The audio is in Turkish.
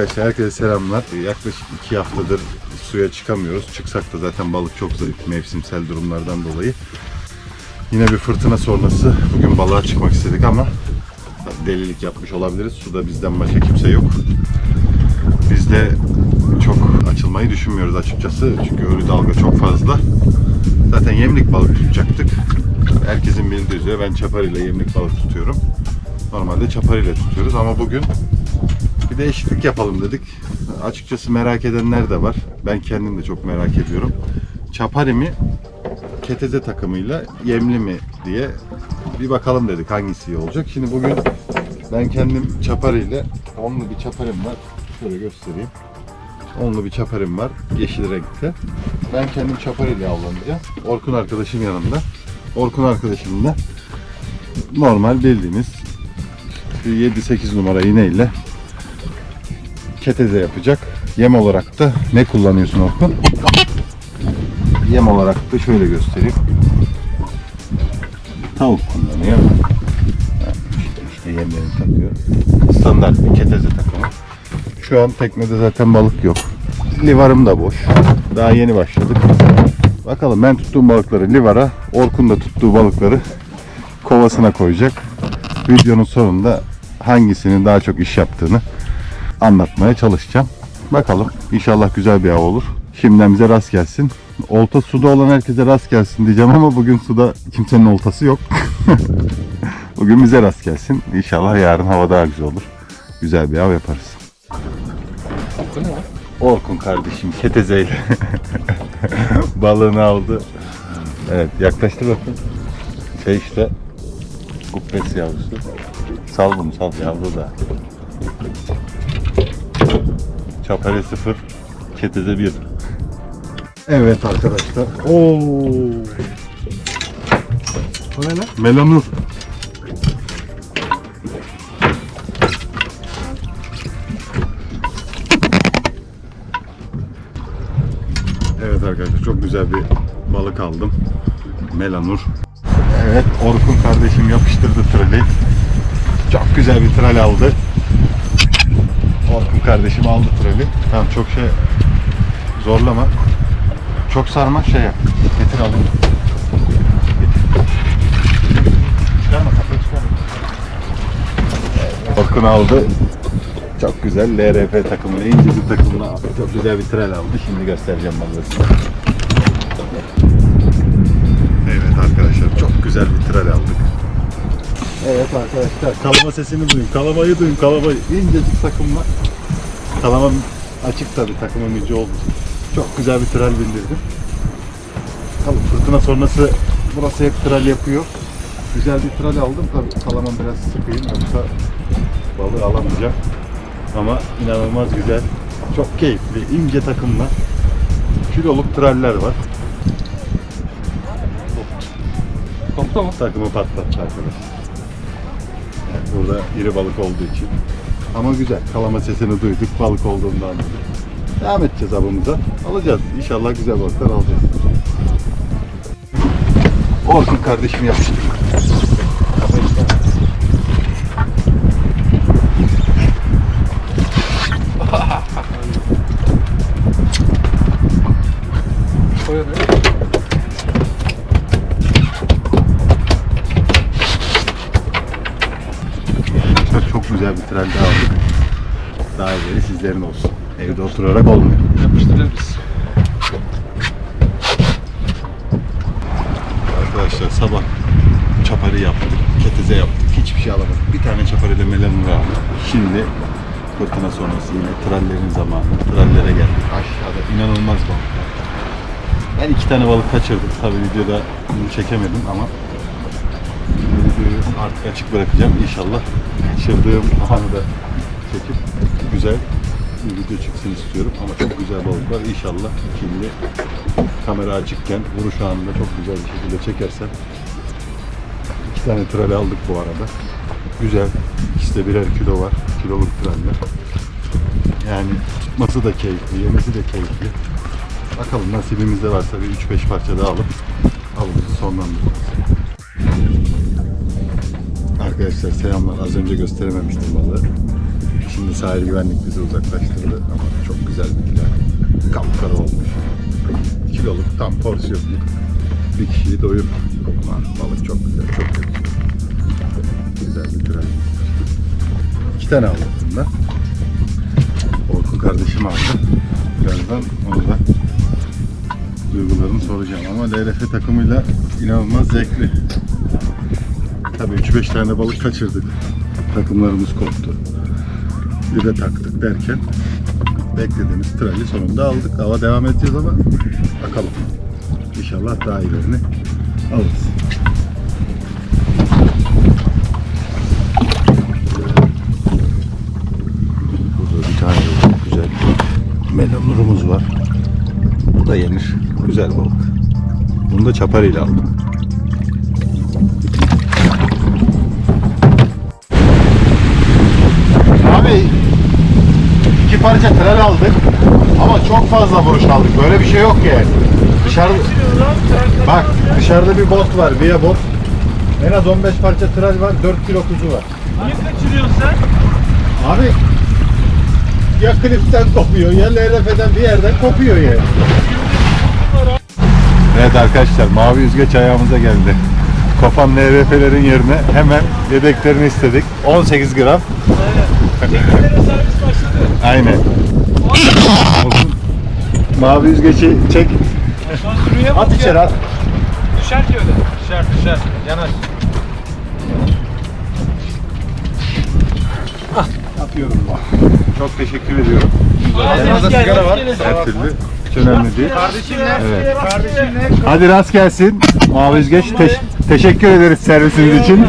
Arkadaşlar herkese selamlar. Yaklaşık iki haftadır suya çıkamıyoruz. Çıksak da zaten balık çok zayıf mevsimsel durumlardan dolayı. Yine bir fırtına sonrası bugün balığa çıkmak istedik ama delilik yapmış olabiliriz. Suda bizden başka kimse yok. Biz de çok açılmayı düşünmüyoruz açıkçası. Çünkü ölü dalga çok fazla. Zaten yemlik balık tutacaktık. Herkesin bildiği üzere ben çapar ile yemlik balık tutuyorum. Normalde çapar ile tutuyoruz ama bugün değişiklik yapalım dedik. Açıkçası merak edenler de var. Ben kendim de çok merak ediyorum. Çapari mi, keteze takımıyla yemli mi diye bir bakalım dedik hangisi iyi olacak. Şimdi bugün ben kendim çapari ile onlu bir çaparim var. Şöyle göstereyim. Onlu bir çaparim var. Yeşil renkte. Ben kendim çapari ile avlanacağım. Orkun arkadaşım yanımda. Orkun arkadaşım da normal bildiğiniz 7-8 numara iğneyle keteze yapacak. Yem olarak da ne kullanıyorsun Orkun? Yem olarak da şöyle göstereyim. Tavuk kullanıyor. İşte, yemlerini takıyor. Standart bir keteze takımı. Şu an teknede zaten balık yok. Livarım da boş. Daha yeni başladık. Bakalım ben tuttuğum balıkları livara, Orkun da tuttuğu balıkları kovasına koyacak. Videonun sonunda hangisinin daha çok iş yaptığını anlatmaya çalışacağım. Bakalım inşallah güzel bir av olur. Şimdiden bize rast gelsin. Olta suda olan herkese rast gelsin diyeceğim ama bugün suda kimsenin oltası yok. bugün bize rast gelsin. İnşallah yarın hava daha güzel olur. Güzel bir av yaparız. Orkun kardeşim ketezeyle balığını aldı. Evet yaklaştır bakın. Şey işte kubbesi yavrusu. Sal bunu sal yavru da. Çapare sıfır, keteze bir. Evet arkadaşlar. Oo. Bu ne lan? Melanur. Evet arkadaşlar çok güzel bir balık aldım. Melanur. Evet Orkun kardeşim yapıştırdı trali. Çok güzel bir tral aldı. Orkun kardeşim aldı trali. Tamam çok şey zorlama. Çok sarma şey yap. Getir alayım. Çıkarma kafayı çıkarma. Orkun aldı. Çok güzel LRF takımını, ince bir takımını aldı. Çok güzel bir tren aldı. Şimdi göstereceğim ballasını. Evet arkadaşlar çok güzel bir tren aldık. Evet arkadaşlar kalama sesini duyun. Kalamayı duyun kalamayı. İncecik takımla. Kalama açık tabi takımın gücü oldu. Çok güzel bir tren bindirdim. Tabii fırtına sonrası burası hep tral yapıyor. Güzel bir tral aldım. Tabii kalamam biraz sıkayım yoksa balığı alamayacağım. Ama inanılmaz güzel. Çok keyifli, ince takımla kiloluk traller var. Koptu mu? Takımı patlattı arkadaşlar. Burada iri balık olduğu için. Ama güzel. Kalama sesini duyduk. Balık olduğundan anladık. Devam edeceğiz avımıza. Alacağız. İnşallah güzel balıklar alacağız. Orkun kardeşim yapıştı. Güzel bir tren daha aldık. Daha ileri sizlerin olsun. Evde oturarak olmuyor. Yapıştırırız. Arkadaşlar sabah çapari yaptık, keteze yaptık, hiçbir şey alamadık. Bir tane çapariyle melanur aldık. Şimdi fırtına sonrası yine trallerin zamanı. Trallere geldik. Aşağıda inanılmaz balıklar. Ben iki tane balık kaçırdım. Tabi videoda bunu çekemedim ama artık açık bırakacağım. İnşallah kaçırdığım anı da çekip güzel bir video çıksın istiyorum. Ama çok güzel balıklar. İnşallah şimdi kamera açıkken vuruş anında çok güzel bir şekilde çekersem iki tane tral aldık bu arada. Güzel. İkisi de birer kilo var. Kiloluk traller. Yani tutması da keyifli, yemesi de keyifli. Bakalım nasibimizde varsa bir 3-5 parça daha alıp avımızı sonlandırırız. Arkadaşlar selamlar. Az önce gösterememiştim balığı. Şimdi sahil güvenlik bizi uzaklaştırdı ama çok güzel bir plan. Kapkara olmuş. Kiloluk tam porsiyonluk. Bir kişiyi doyur. Ama balık çok güzel, çok yakışıyor. Güzel bir tren. İki tane aldım bundan. Orkun kardeşim aldı. Birazdan onu da duygularını soracağım ama LRF takımıyla inanılmaz zevkli. Tabii 3-5 tane balık kaçırdık. Takımlarımız koptu. Bir de taktık derken beklediğimiz trali sonunda aldık. Hava devam edeceğiz ama bakalım. İnşallah daha iyilerini alırız. Burada bir tane güzel melonurumuz var. Bu da yenir. Güzel balık. Bunu da çaparıyla aldım. Parça tren aldık ama çok fazla vuruş aldık. Böyle bir şey yok yani. Dışarıda bak dışarıda bir bot var, via bot. En az 15 parça tren var, 4 kilo kuzu var. Niye kaçırıyorsun sen? Abi ya klipten kopuyor ya LRF'den bir yerden kopuyor yani. Evet arkadaşlar mavi yüzgeç ayağımıza geldi. Kopan LRF'lerin yerine hemen yedeklerini istedik. 18 gram. Teknelere servis başladı. Aynen. mavi yüzgeci çek. Şu an sürüye bak At içeri at. Düşer ki öyle. Düşer düşer. Yanaş. Yapıyorum Çok teşekkür ediyorum. Yanımızda sigara var. Her türlü. Hiç önemli değil. Kardeşimle. Evet. Kardeşimle. Hadi rast gelsin. Mavi yüzgeç teş- teşekkür ederiz servisiniz için.